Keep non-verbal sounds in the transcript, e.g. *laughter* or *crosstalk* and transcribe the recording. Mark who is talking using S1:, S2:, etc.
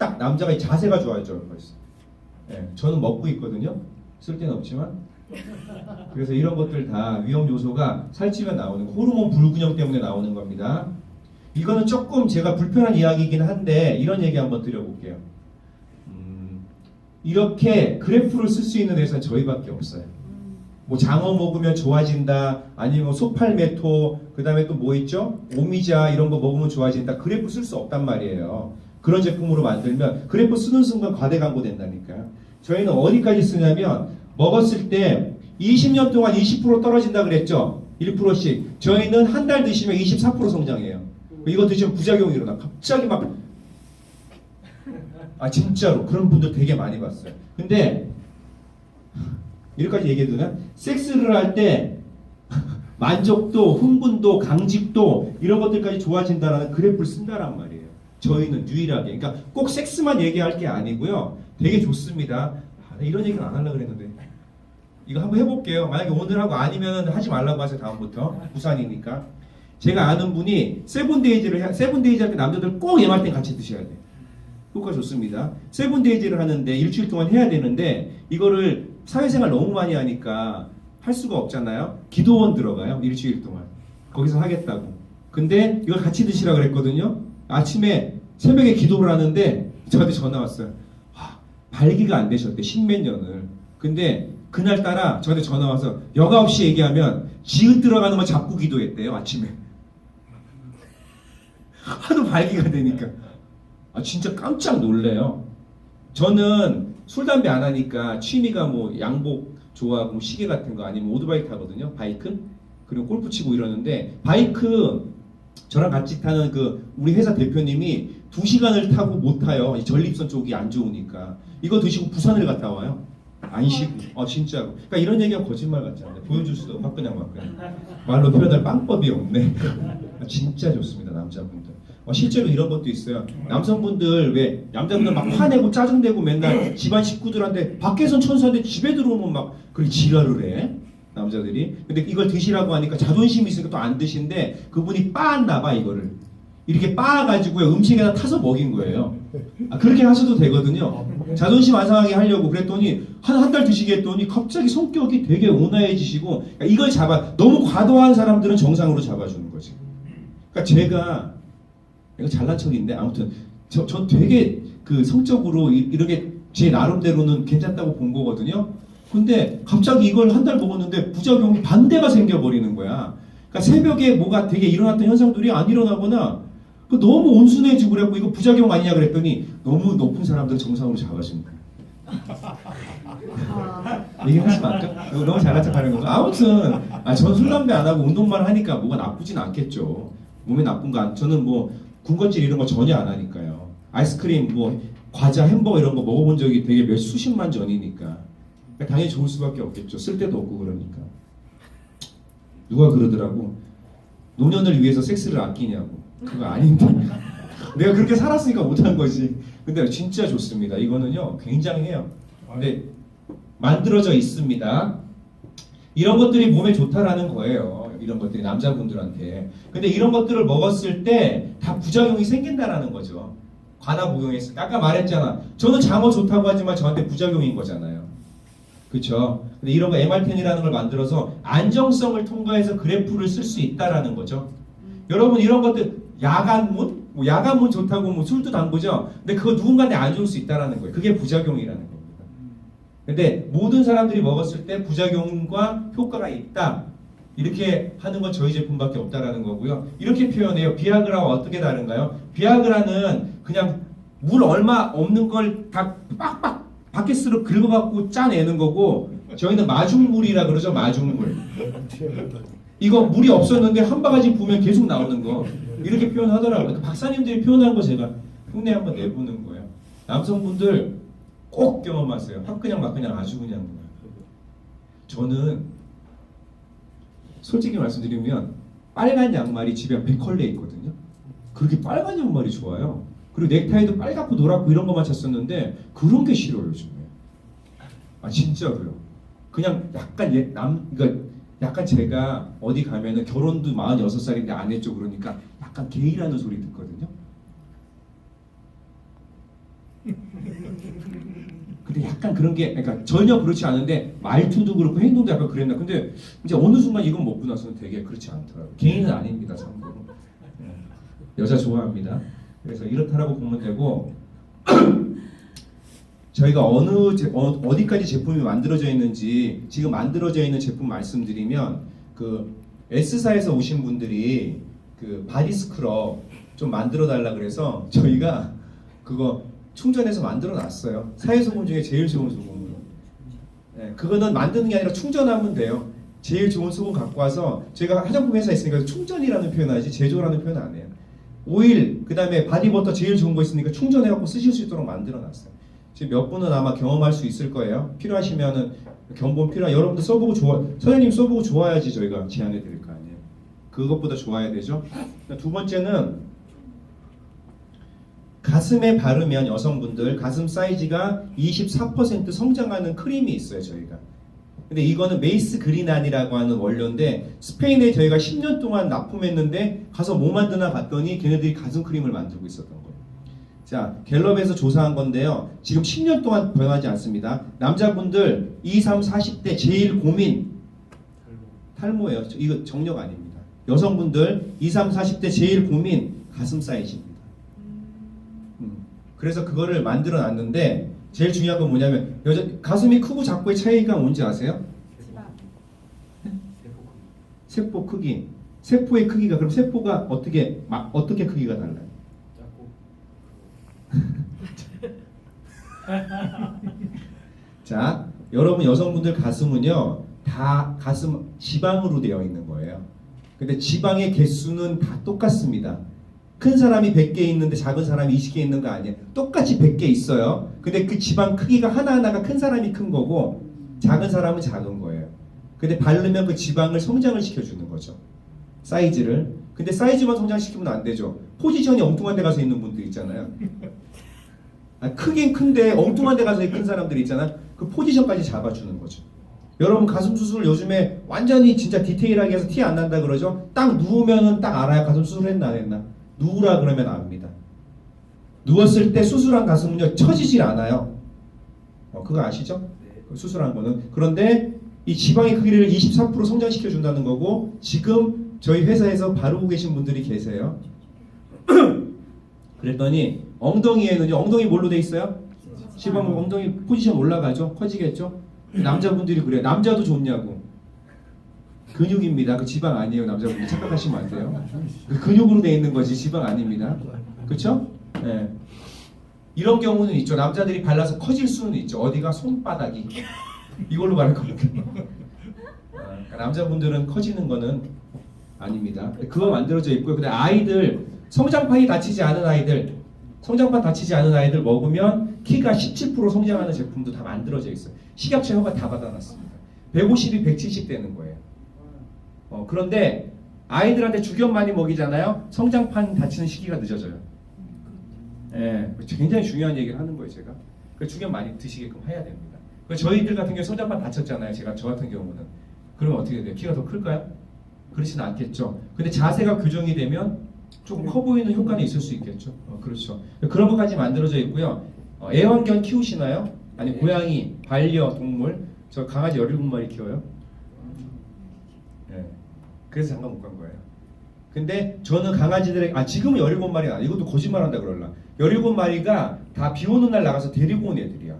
S1: 딱 남자가 이 자세가 좋아져 벌써. 예, 저는 먹고 있거든요. 쓸 데는 없지만. 그래서 이런 것들 다 위험 요소가 살찌면 나오는 거, 호르몬 불균형 때문에 나오는 겁니다. 이거는 조금 제가 불편한 이야기이긴 한데 이런 얘기 한번 드려볼게요. 음, 이렇게 그래프를 쓸 수 있는 회사는 저희밖에 없어요. 뭐 장어 먹으면 좋아진다, 아니면 뭐 소팔메토, 그 다음에 또 뭐 있죠? 오미자 이런 거 먹으면 좋아진다. 그래프 쓸 수 없단 말이에요. 그런 제품으로 만들면 그래프 쓰는 순간 과대 광고 된다니까요. 저희는 어디까지 쓰냐면 먹었을 때 20년 동안 20% 떨어진다 그랬죠? 1%씩. 저희는 한 달 드시면 24% 성장해요. 이거 드시면 부작용이 일어나. 갑자기 막. 아, 진짜로. 그런 분들 되게 많이 봤어요. 근데, 이렇게까지 얘기해도 되나? 섹스를 할 때, 만족도, 흥분도, 강직도, 이런 것들까지 좋아진다는 그래프를 쓴다란 말이에요. 저희는 유일하게. 그러니까 꼭 섹스만 얘기할 게 아니고요. 되게 좋습니다. 아, 나 이런 얘기는 안 하려고 그랬는데. 이거 한번 해볼게요. 만약에 오늘 하고 아니면 하지 말라고 하세요. 다음부터. 부산이니까. 제가 아는 분이 세븐데이즈를 해- 세븐데이즈 할 때 남자들 꼭 예말 때 같이 드셔야 돼. 효과 좋습니다. 세븐데이즈를 하는데 일주일 동안 해야 되는데 이거를 사회생활 너무 많이 하니까 할 수가 없잖아요. 기도원 들어가요. 일주일 동안. 거기서 하겠다고. 근데 이걸 같이 드시라 그랬거든요. 아침에 새벽에 기도를 하는데 저한테 전화 왔어요. 와, 발기가 안 되셨대. 십몇 년을. 근데 그날 따라 저한테 전화 와서 여과 없이 얘기하면 지읒 들어가는 거 잡고 기도했대요. 아침에. *laughs* 하도 발기가 되니까. 아, 진짜 깜짝 놀래요. 저는 술, 담배 안 하니까 취미가 뭐 양복 좋아하고 뭐 시계 같은 거 아니면 오토바이 타거든요. 바이크. 그리고 골프 치고 이러는데 바이크 저랑 같이 타는 그 우리 회사 대표님이 두 시간을 타고 못 타요. 이 전립선 쪽이 안 좋으니까. 이거 드시고 부산을 갔다 와요. 안 쉬고. 아, 진짜로. 그러니까 이런 얘기가 거짓말 같지 않아요. 보여줄 수도 막 그냥. 말로 표현할 방법이 없네. 아, *laughs* 진짜 좋습니다, 남자분들. 어, 실제로 이런 것도 있어요. 남성분들 왜 남자분들 막 화내고 짜증내고 맨날 집안 식구들한테 밖에선 천사인데 집에 들어오면 막 그렇게 지랄을 해. 남자들이. 근데 이걸 드시라고 하니까 자존심이 있으니까 또 안 드신데 그분이 빻았나 봐 이거를. 이렇게 빻아가지고 음식에다 타서 먹인 거예요. 아, 그렇게 하셔도 되거든요. 자존심 안 상하게 하려고 그랬더니 한 한 달 드시게 했더니 갑자기 성격이 되게 온화해지시고 그러니까 이걸 잡아 너무 과도한 사람들은 정상으로 잡아주는 거지. 그러니까 제가 이거 잘난 척인데 아무튼 저, 전 되게 그 성적으로 이, 이렇게 제 나름대로는 괜찮다고 본 거거든요. 근데 갑자기 이걸 한 달 먹었는데 부작용이 반대가 생겨버리는 거야. 그러니까 새벽에 뭐가 되게 일어났던 현상들이 안 일어나거나 그 너무 온순해지고 그랬고 이거 부작용 아니냐 그랬더니 너무 높은 사람들 정상으로 거야. 얘기하지 말까? 너무 잘난 척 하는 건가? 아무튼 아, 저는 술 담배 안 하고 운동만 하니까 뭐가 나쁘진 않겠죠. 몸에 나쁜 거 안. 저는 뭐 군것질 이런 거 전혀 안 하니까요. 아이스크림 뭐 과자 햄버거 이런 거 먹어본 적이 되게 몇 수십만 전이니까 그러니까 당연히 좋을 수밖에 없겠죠. 쓸 데도 없고 그러니까. 누가 그러더라고. 노년을 위해서 섹스를 아끼냐고. 그거 아닌데. *laughs* 내가 그렇게 살았으니까 못한 거지. 근데 진짜 좋습니다. 이거는요, 굉장해요. 근데 만들어져 있습니다. 이런 것들이 몸에 좋다라는 거예요. 이런 것들이 남자분들한테. 근데 이런 것들을 먹었을 때 다 부작용이 생긴다라는 거죠. 관아 복용했을 때. 아까 말했잖아. 저는 장어 좋다고 하지만 저한테 부작용인 거잖아요. 그렇죠. 근데 이런 거 MR10이라는 걸 만들어서 안정성을 통과해서 그래프를 쓸 수 있다라는 거죠. 여러분 이런 것들 야간문, 뭐 야간문 좋다고 뭐 술도 담그죠. 근데 그거 누군가한테 안 좋을 수 있다라는 거예요. 그게 부작용이라는 겁니다. 근데 모든 사람들이 먹었을 때 부작용과 효과가 있다. 이렇게 하는 건 저희 제품밖에 없다라는 거고요. 이렇게 표현해요. 비아그라와 어떻게 다른가요? 비아그라는 그냥 물 얼마 없는 걸 다 빡빡 바켓으로 긁어갖고 짜내는 거고 저희는 마중물이라 그러죠. 마중물. 이거 물이 없었는데 한 바가지 부으면 계속 나오는 거 이렇게 표현하더라고요. 그 박사님들이 표현한 거 제가 흉내 한번 내보는 거예요. 남성분들 꼭 경험하세요. 확 그냥 막 그냥 아주 그냥 저는 솔직히 말씀드리면 빨간 양말이 집에 100컬레 있거든요. 그렇게 빨간 양말이 좋아요. 그리고 넥타이도 빨갛고 노랗고 이런 거만 찼었는데 그런 게 싫어요 요즘에. 아 진짜로요. 그냥 약간 예, 남 그러니까 약간 제가 어디 가면은 결혼도 46살인데 안 했죠 그러니까 약간 게이라는 소리 듣거든요. *laughs* 근데 약간 그런 게 그러니까 전혀 그렇지 않은데 말투도 그렇고 행동도 약간 그랬나. 근데 이제 어느 순간 이건 먹고 나서는 되게 그렇지 않더라고요. 개인은 아닙니다, 참고로. 예. 여자 좋아합니다. 그래서 이렇다라고 보면 되고 *clears throat* 저희가 어느 제, 어, 어디까지 제품이 만들어져 있는지 지금 만들어져 있는 제품 말씀드리면 그 S사에서 오신 분들이 그 바디 스크럽 좀 만들어 달라 그래서 저희가 그거 충전해서 만들어 놨어요. 사회 소금 중에 제일 좋은 소금으로. 네, 그거는 만드는 게 아니라 충전하면 돼요. 제일 좋은 소금 갖고 와서 제가 화장품 회사 있으니까 충전이라는 표현 하지 제조라는 표현 안 해요. 오일 그 다음에 바디버터 제일 좋은 거 있으니까 충전해 갖고 쓰실 수 있도록 만들어 놨어요. 지금 몇 분은 아마 경험할 수 있을 거예요. 필요하시면은 견본 필요 여러분들 써보고 좋아 선생님 써보고 좋아야지 저희가 제안해 드릴 거 아니에요. 그것보다 좋아야 되죠. 두 번째는 가슴에 바르면 여성분들 가슴 사이즈가 24% 성장하는 크림이 있어요 저희가. 근데 이거는 메이스 그리난이라고 하는 원료인데 스페인에 저희가 10년 동안 납품했는데 가서 뭐 만드나 봤더니 걔네들이 가슴 크림을 만들고 있었던 거예요. 자, 갤럽에서 조사한 건데요. 지금 10년 동안 변하지 않습니다. 남자분들 2, 3, 40대 제일 고민 탈모예요. 저- 이거 정력 아닙니다. 여성분들 2, 3, 40대 제일 고민 가슴. 음, 그래서 그거를 만들어 놨는데 제일 중요한 건 뭐냐면 여자 가슴이 크고 작고의 차이가 뭔지 아세요? 세포 크기. 세포의 크기가 그럼 세포가 어떻게 마- 어떻게 크기가 달라요? *laughs* 자, 여러분 여성분들 가슴은요 다 가슴 지방으로 되어 있는 거예요. 근데 지방의 개수는 다 똑같습니다. 큰 사람이 100개 있는데 작은 사람이 20개 있는 거 아니에요. 똑같이 100개 있어요. 근데 그 지방 크기가 하나하나가 큰 사람이 큰 거고 작은 사람은 작은 거예요. 근데 바르면 그 지방을 성장을 시켜주는 거죠. 사이즈를. 근데 사이즈만 성장시키면 안 되죠. 포지션이 엉뚱한 데 가서 있는 분들 있잖아요. 아, 크긴 큰데 엉뚱한 데 가서 큰 사람들이 있잖아. 그 포지션까지 잡아주는 거죠. 여러분 가슴 수술 요즘에 완전히 진짜 디테일하게 해서 티 안 난다 그러죠. 딱 누우면은 딱 알아요. 가슴 수술했나 안 했나. 누우라 그러면 압니다. 누웠을 때 수술한 가슴은요 처지질 않아요. 어, 그거 아시죠? 그 수술한 거는 그런데 이 지방의 크기를 24% 성장시켜 준다는 거고 지금 저희 회사에서 바르고 계신 분들이 계세요. *clears throat* 그랬더니 엉덩이에는요 엉덩이 뭘로 돼 있어요? 지방 엉덩이 포지션 올라가죠 커지겠죠 남자분들이 그래요 남자도 좋냐고 근육입니다 그 지방 아니에요 남자분들 착각하시면 안 돼요 그 근육으로 돼 있는 거지 지방 아닙니다 그렇죠? 네. 이런 경우는 있죠 남자들이 발라서 커질 수는 있죠 어디가 손바닥이 이걸로 말할 겁니다 아, 그러니까 남자분들은 커지는 거는 아닙니다 그거 만들어져 있고요 근데 아이들 성장판이 다치지 않은 아이들 성장판 다치지 않은 아이들 먹으면 키가 17% 성장하는 제품도 다 만들어져 있어요. 식약처 허가 다 받아놨습니다. 150이 170 되는 거예요. 어, 그런데 아이들한테 주견 많이 먹이잖아요. 성장판 다치는 시기가 늦어져요. 예, 굉장히 중요한 얘기를 하는 거예요, 제가. 그 주견 많이 드시게끔 해야 됩니다. 그 저희들 같은 경우 성장판 다쳤잖아요. 제가 저 같은 경우는. 그러면 어떻게 돼요? 키가 더 클까요? 그렇지는 않겠죠. 근데 자세가 교정이 되면 조금 커 보이는 효과는 있을 수 있겠죠. 어, 그렇죠. 그런 것까지 만들어져 있고요. 어, 애완견 키우시나요? 아니 고양이, 반려 동물? 저 강아지 17마리 키워요. 예. 그래서 잠깐 못간 거예요. 근데 저는 강아지들의 아 지금은 17마리 아 이것도 거짓말한다 그럴라. 17마리가 다 비 오는 날 나가서 데리고 온 애들이야.